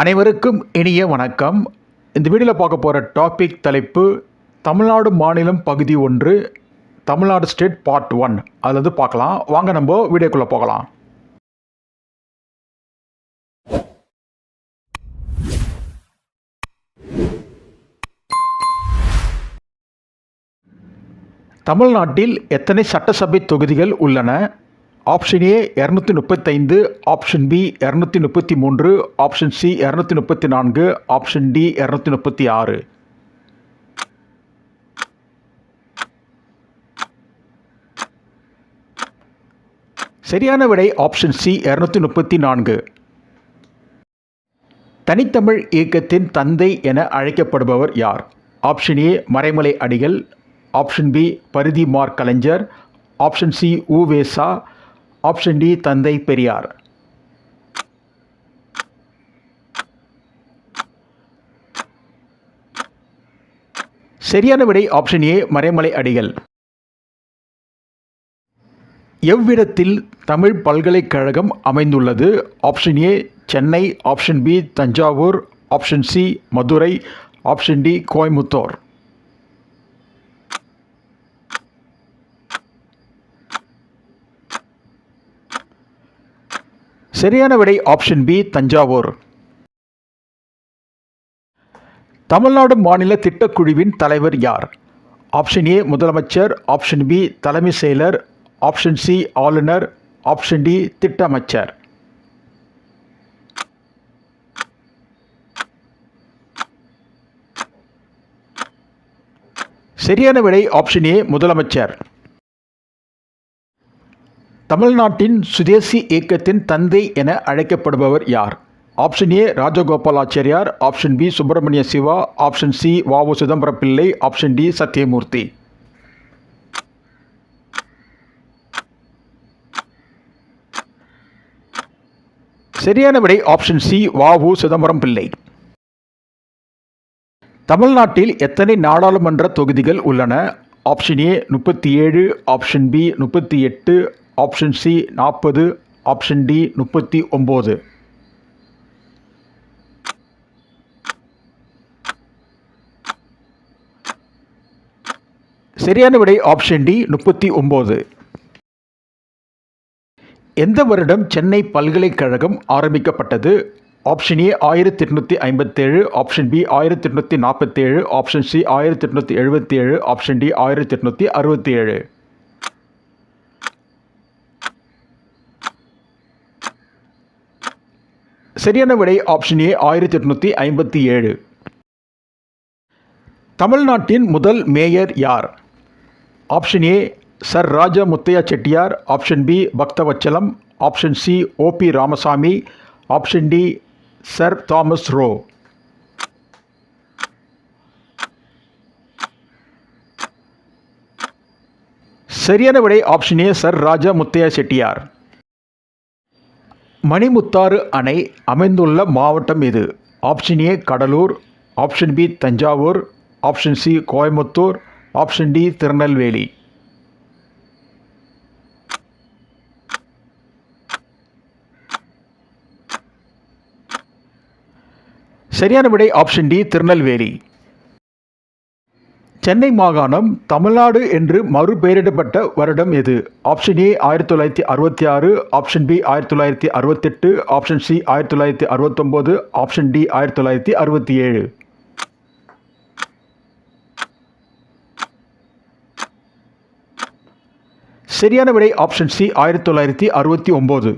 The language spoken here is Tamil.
அனைவருக்கும் இனிய வணக்கம். இந்த வீடியோவில் பார்க்க போகிற டாபிக் தலைப்பு தமிழ்நாடு மாநிலம் பகுதி ஒன்று தமிழ்நாடு ஸ்டேட் பார்ட் ஒன் அதில் வந்து பார்க்கலாம். வாங்க நம்ம வீடியோக்குள்ளே போகலாம். தமிழ்நாட்டில் எத்தனை சட்டசபை தொகுதிகள் உள்ளன? ஆப்ஷன் ஏ இரநூத்தி முப்பத்தைந்து. ஆப்ஷன் பி இரநூத்தி முப்பத்தி மூன்று. ஆப்ஷன் சி இரநூத்தி முப்பத்தி நான்கு. ஆப்ஷன் டி இரநூத்தி முப்பத்தி ஆறு. சரியான விடை ஆப்ஷன் சி இரநூத்தி முப்பத்தி நான்கு. தனித்தமிழ் இயக்கத்தின் தந்தை என அழைக்கப்படுபவர் யார்? ஆப்ஷன் ஏ மறைமலை அடிகள். Option B Parithimar Kalaignar. Option C UVeSa option D தந்தை பெரியார். சரியான விடை ஆப்ஷன் ஏ மறைமலை அடிகள். எவ்விடத்தில் தமிழ் பல்கலைக்கழகம் அமைந்துள்ளது? Option A Chennai option B Thanjavur option C Madurai option D Coimbatore சரியான விடை ஆப்ஷன் பி தஞ்சாவூர். தமிழ்நாடு மாநில திட்டக்குழுவின் தலைவர் யார்? ஆப்ஷன் ஏ முதலமைச்சர். ஆப்ஷன் பி தலைமை செயலர். ஆப்ஷன் சி ஆளுநர். ஆப்ஷன் டி திட்ட அமைச்சர் சரியான விடை ஆப்ஷன் ஏ முதலமைச்சர். தமிழ்நாட்டின் சுதேசி இயக்கத்தின் தந்தை என அழைக்கப்படுபவர் யார்? Option A Rajagopalachariar. Option B Subramaniya Siva. Option C VO Chidambaram Pillai option D Sathyamoorthy சரியான விடை ஆப்ஷன் சி வாவு சிதம்பரம் பிள்ளை தமிழ்நாட்டில் எத்தனை நாடாளுமன்ற தொகுதிகள் உள்ளன? ஆப்ஷன் ஏ முப்பத்தி ஏழு. ஆப்ஷன் பி முப்பத்தி எட்டு. ஆப்ஷன் சி நாற்பது ஆப்ஷன் டி முப்பத்தி ஒம்பது. சரியான விடை ஆப்ஷன் டி முப்பத்தி ஒம்பது. எந்த வருடம் சென்னை பல்கலைக்கழகம் ஆரம்பிக்கப்பட்டது? ஆப்ஷன் ஏ ஆயிரத்தி எட்நூற்றி ஐம்பத்தேழு ஆப்ஷன் பி ஆயிரத்தி எட்நூற்றி நாற்பத்தேழு ஆப்ஷன் சி ஆயிரத்தி எட்நூற்றி எழுபத்தி ஏழு ஆப்ஷன் டி ஆயிரத்தி எட்நூற்றி அறுபத்தி ஏழு சரியான விடை ஆப்ஷன் ஏ ஆயிரத்தி எட்நூற்றி ஐம்பத்தி ஏழு. தமிழ்நாட்டின் முதல் மேயர் யார்? Option A sir Raja Muthiah Chettiar. Option B Bhaktavatsalam. Option C OP Ramasamy. Option D sir Thomas Roe. சரியான விடை option A sir Raja Muthiah Chettiar. Manimuthar அணை அமைந்துள்ள மாவட்டம் இது. Option A Cuddalore. Option B Thanjavur. Option C Coimbatore. Option D Tirunelveli. சரியான விடை ஆப்ஷன் டி திருநெல்வேலி. சென்னை மாகாணம் தமிழ்நாடு என்று மறுபெயரிடப்பட்ட வருடம் எது? ஆப்ஷன் ஏ ஆயிரத்தி தொள்ளாயிரத்தி அறுபத்தி ஆறு. ஆப்ஷன் பி ஆயிரத்தி தொள்ளாயிரத்தி அறுபத்தெட்டு. ஆப்ஷன் சி ஆயிரத்தி தொள்ளாயிரத்தி அறுபத்தொம்போது. ஆப்ஷன் டி ஆயிரத்தி தொள்ளாயிரத்தி அறுபத்தி ஏழு. சரியான விடை ஆப்ஷன் சி ஆயிரத்தி தொள்ளாயிரத்தி அறுபத்தி ஒம்பது.